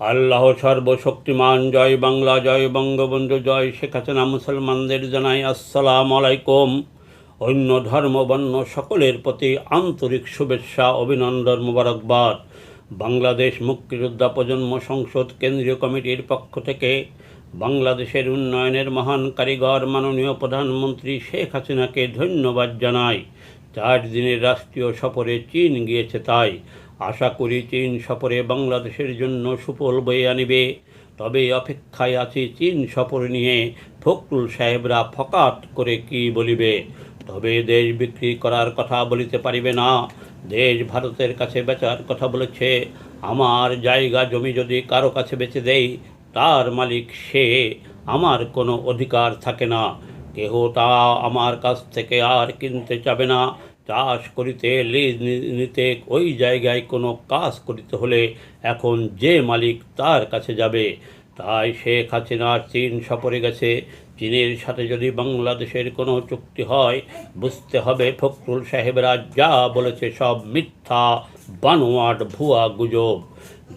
আল্লাহ সর্বশক্তিমান, জয় বাংলা, জয় বঙ্গবন্ধু, জয় শেখ হাসিনা মুসলমানদের জানাই আসসালাম আলাইকুম। অন্য ধর্ম, বর্ণ সকলের প্রতি আন্তরিক শুভেচ্ছা, অভিনন্দন, মুবারকবাদ। বাংলাদেশ মুক্তিযোদ্ধা প্রজন্ম সংসদ কেন্দ্রীয় কমিটির পক্ষ থেকে বাংলাদেশের উন্নয়নের মহান কারিগর মাননীয় প্রধানমন্ত্রী শেখ হাসিনাকে ধন্যবাদ জানাই। চার দিনের রাষ্ট্রীয় সফরে চীন গিয়েছে তাই আশা করি চীন সফরে বাংলাদেশের জন্য সুফল বয়ে আনিবে। তবে অপেক্ষায় আছি চীন সফর নিয়ে। ফখরুল সাহেবরা ফকাত করে কি বলিবে? তবে দেশ বিক্রি করার কথা বলিতে পারিবে না। দেশ ভারতের কাছে বেচার কথা বলেছে। আমার জায়গা জমি যদি কারও কাছে বেচে দেই, তার মালিক সে। আমার কোনো অধিকার থাকে না। কেহ তা আমার কাছ থেকে আর কিনতে চাবে না। চাষ করিতে, লিজ নিতে ওই জায়গায় কোনো কাজ করিতে হলে এখন যে মালিক তার কাছে যাবে। তাই শেখ হাসিনা চীন সফরে গেছে। চীনের সাথে যদি বাংলাদেশের কোনো চুক্তি হয়, বুঝতে হবে ফখরুল সাহেবরা যা বলেছে সব মিথ্যা, বানোয়াট ভুয়া গুজব।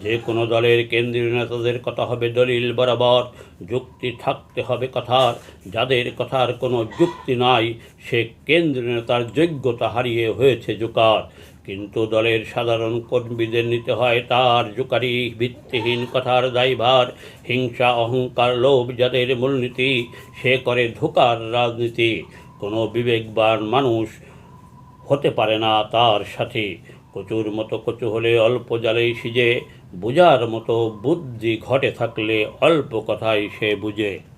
যে কোনো দলের কেন্দ্রীয় নেতাদের কথা হবে দলিল বরাবর, যুক্তি থাকতে হবে কথার। যাদের কথার কোনো যুক্তি নাই, সে কেন্দ্রীয় নেতার যোগ্যতা হারিয়ে হয়েছে জোকার। কিন্তু দলের সাধারণ কর্মীদের নিতে হয় তার জোকারি, ভিত্তিহীন কথার দায়ভার, হিংসা, অহংকার, লোভ, যাদের মূলনীতি, সে করে ধোকার রাজনীতি। কোনো বিবেকবান মানুষ হতে পারে না তার সাথে। কচুর মতো কচু হলে অল্প জালেই সিজে, বুঝার মতো বুদ্ধি ঘটে থাকলে অল্প কথাই সে বুঝে।